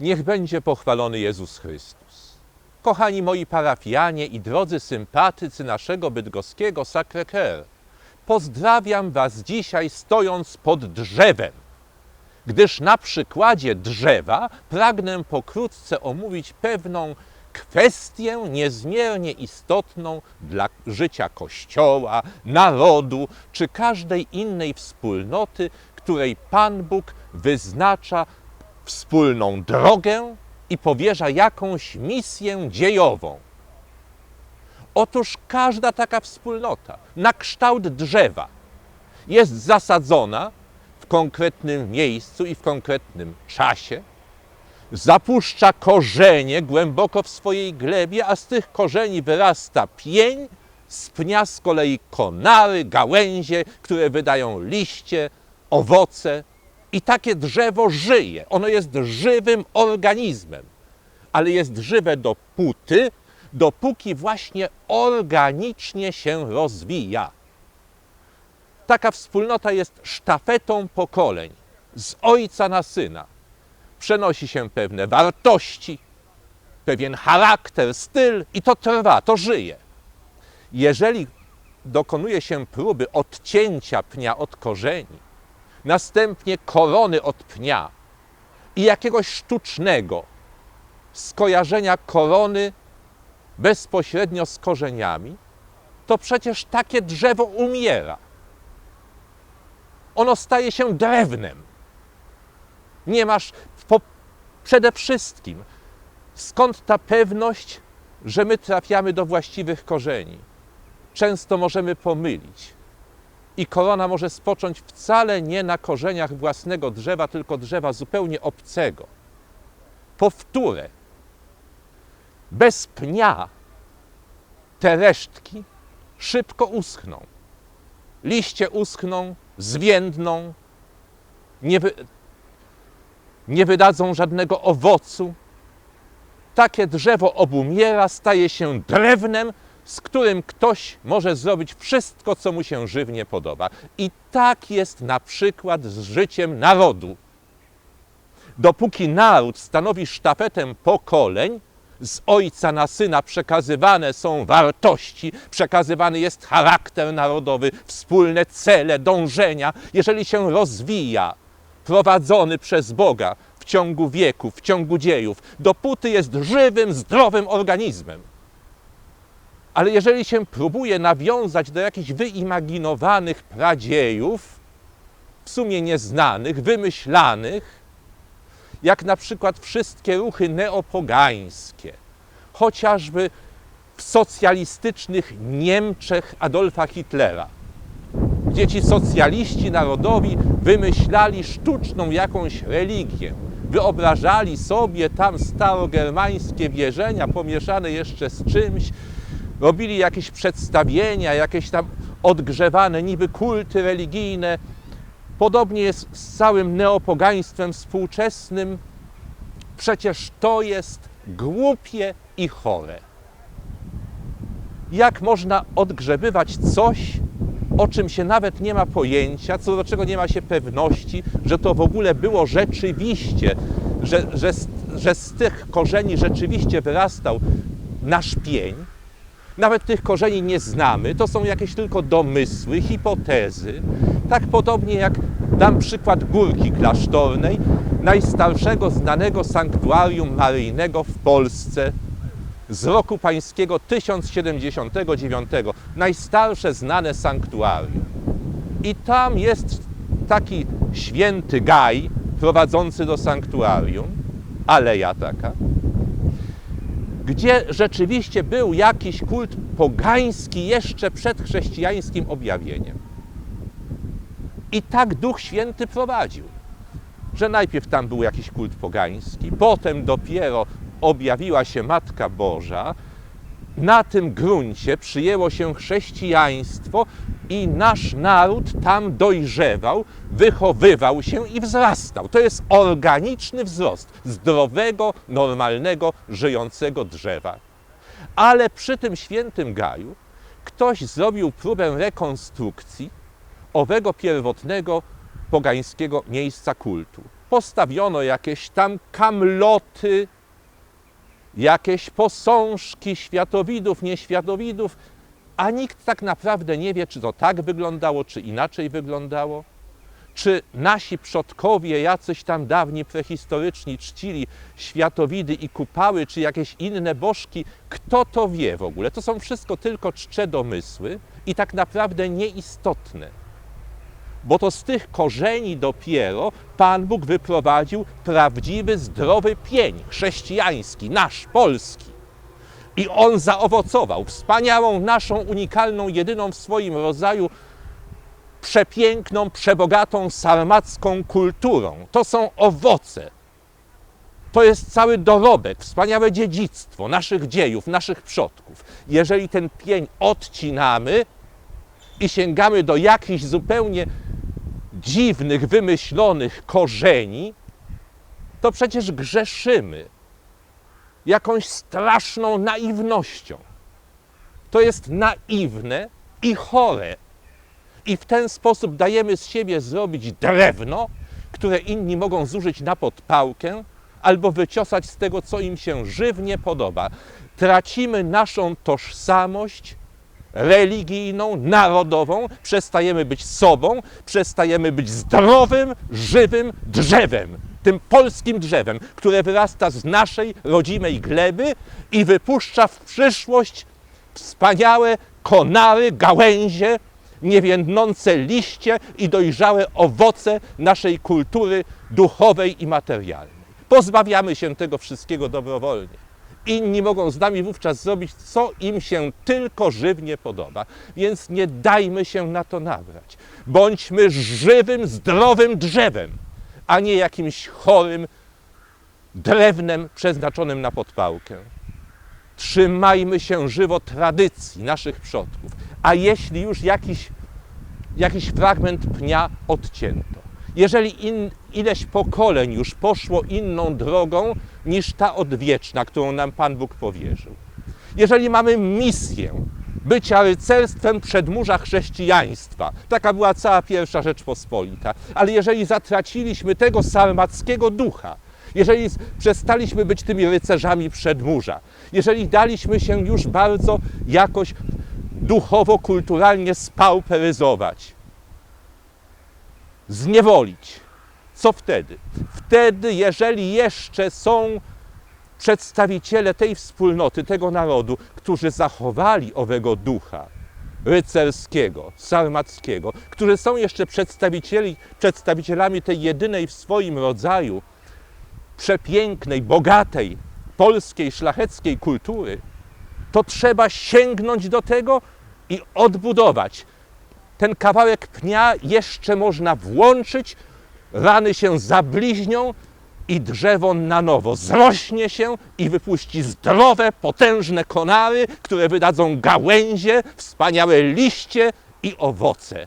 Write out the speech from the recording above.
Niech będzie pochwalony Jezus Chrystus. Kochani moi parafianie i drodzy sympatycy naszego bydgoskiego Sacré-Cœur, pozdrawiam Was dzisiaj stojąc pod drzewem, gdyż na przykładzie drzewa pragnę pokrótce omówić pewną kwestię niezmiernie istotną dla życia Kościoła, narodu czy każdej innej wspólnoty, której Pan Bóg wyznacza wspólną drogę i powierza jakąś misję dziejową. Otóż każda taka wspólnota, na kształt drzewa, jest zasadzona w konkretnym miejscu i w konkretnym czasie, zapuszcza korzenie głęboko w swojej glebie, a z tych korzeni wyrasta pień, z pnia z kolei konary, gałęzie, które wydają liście, owoce. I takie drzewo żyje. Ono jest żywym organizmem, ale jest żywe dopóty, dopóki właśnie organicznie się rozwija. Taka wspólnota jest sztafetą pokoleń z ojca na syna. Przenosi się pewne wartości, pewien charakter, styl i to trwa, to żyje. Jeżeli dokonuje się próby odcięcia pnia od korzeni, następnie korony od pnia i jakiegoś sztucznego skojarzenia korony bezpośrednio z korzeniami, to przecież takie drzewo umiera. Ono staje się drewnem. Nie masz po, przede wszystkim skąd ta pewność, że my trafiamy do właściwych korzeni. Często możemy pomylić i korona może spocząć wcale nie na korzeniach własnego drzewa, tylko drzewa zupełnie obcego. Powtórę, bez pnia te resztki szybko uschną. Liście uschną, zwiędną, nie, wy, nie wydadzą żadnego owocu. Takie drzewo obumiera, staje się drewnem, z którym ktoś może zrobić wszystko, co mu się żywnie podoba. I tak jest na przykład z życiem narodu. Dopóki naród stanowi sztafetę pokoleń, z ojca na syna przekazywane są wartości, przekazywany jest charakter narodowy, wspólne cele, dążenia, jeżeli się rozwija, prowadzony przez Boga w ciągu wieków, w ciągu dziejów, dopóty jest żywym, zdrowym organizmem. Ale jeżeli się próbuje nawiązać do jakichś wyimaginowanych pradziejów, w sumie nieznanych, wymyślanych, jak na przykład wszystkie ruchy neopogańskie, chociażby w socjalistycznych Niemczech Adolfa Hitlera, gdzie ci socjaliści narodowi wymyślali sztuczną jakąś religię, wyobrażali sobie tam starogermańskie wierzenia pomieszane jeszcze z czymś, robili jakieś przedstawienia, jakieś tam odgrzewane niby kulty religijne. Podobnie jest z całym neopogaństwem współczesnym. Przecież to jest głupie i chore. Jak można odgrzebywać coś, o czym się nawet nie ma pojęcia, co do czego nie ma się pewności, że to w ogóle było rzeczywiście, że, że, że z tych korzeni rzeczywiście wyrastał nasz pień? Nawet tych korzeni nie znamy, to są jakieś tylko domysły, hipotezy. Tak podobnie jak dam przykład Górki Klasztornej, najstarszego znanego sanktuarium maryjnego w Polsce z roku pańskiego 1079, najstarsze znane sanktuarium. I tam jest taki święty gaj prowadzący do sanktuarium, aleja taka, gdzie rzeczywiście był jakiś kult pogański jeszcze przed chrześcijańskim objawieniem. I tak Duch Święty prowadził, że najpierw tam był jakiś kult pogański, potem dopiero objawiła się Matka Boża. Na tym gruncie przyjęło się chrześcijaństwo i nasz naród tam dojrzewał, wychowywał się i wzrastał. To jest organiczny wzrost zdrowego, normalnego, żyjącego drzewa. Ale przy tym świętym gaju ktoś zrobił próbę rekonstrukcji owego pierwotnego pogańskiego miejsca kultu. postawiono jakieś tam kamloty, jakieś posążki światowidów, nieświatowidów, a nikt tak naprawdę nie wie, czy to tak wyglądało, czy inaczej wyglądało. Czy nasi przodkowie, jacyś tam dawni prehistoryczni, czcili światowidy i kupały, czy jakieś inne bożki, kto to wie w ogóle? To są wszystko tylko czcze domysły i tak naprawdę nieistotne. Bo to z tych korzeni dopiero Pan Bóg wyprowadził prawdziwy, zdrowy pień chrześcijański, nasz, polski. I on zaowocował wspaniałą, naszą, unikalną, jedyną w swoim rodzaju przepiękną, przebogatą sarmacką kulturą. To są owoce. To jest cały dorobek, wspaniałe dziedzictwo naszych dziejów, naszych przodków. Jeżeli ten pień odcinamy i sięgamy do jakichś zupełnie dziwnych, wymyślonych korzeni, to przecież grzeszymy jakąś straszną naiwnością. To jest naiwne i chore i w ten sposób dajemy z siebie zrobić drewno, które inni mogą zużyć na podpałkę albo wyciosać z tego, co im się żywnie podoba. Tracimy naszą tożsamość religijną, narodową, przestajemy być sobą, przestajemy być zdrowym, żywym drzewem. Tym polskim drzewem, które wyrasta z naszej rodzimej gleby i wypuszcza w przyszłość wspaniałe konary, gałęzie, niewiędnące liście i dojrzałe owoce naszej kultury duchowej i materialnej. Pozbawiamy się tego wszystkiego dobrowolnie. Inni mogą z nami wówczas zrobić, co im się tylko żywnie podoba. Więc nie dajmy się na to nabrać. Bądźmy żywym, zdrowym drzewem, a nie jakimś chorym drewnem przeznaczonym na podpałkę. Trzymajmy się żywo tradycji naszych przodków. A jeśli już jakiś, jakiś fragment pnia odcięto, jeżeli in, ileś pokoleń już poszło inną drogą niż ta odwieczna, którą nam Pan Bóg powierzył, jeżeli mamy misję bycia rycerstwem przedmurza chrześcijaństwa, taka była cała pierwsza Rzeczpospolita, ale jeżeli zatraciliśmy tego sarmackiego ducha, jeżeli przestaliśmy być tymi rycerzami przedmurza, jeżeli daliśmy się już bardzo jakoś duchowo, kulturalnie spauperyzować, zniewolić. Co wtedy? Wtedy, jeżeli jeszcze są przedstawiciele tej wspólnoty, tego narodu, którzy zachowali owego ducha rycerskiego, sarmackiego, którzy są jeszcze przedstawicieli, przedstawicielami tej jedynej w swoim rodzaju przepięknej, bogatej, polskiej, szlacheckiej kultury, to trzeba sięgnąć do tego i odbudować. Ten kawałek pnia jeszcze można włączyć, rany się zabliźnią i drzewo na nowo zrośnie się i wypuści zdrowe, potężne konary, które wydadzą gałęzie, wspaniałe liście i owoce.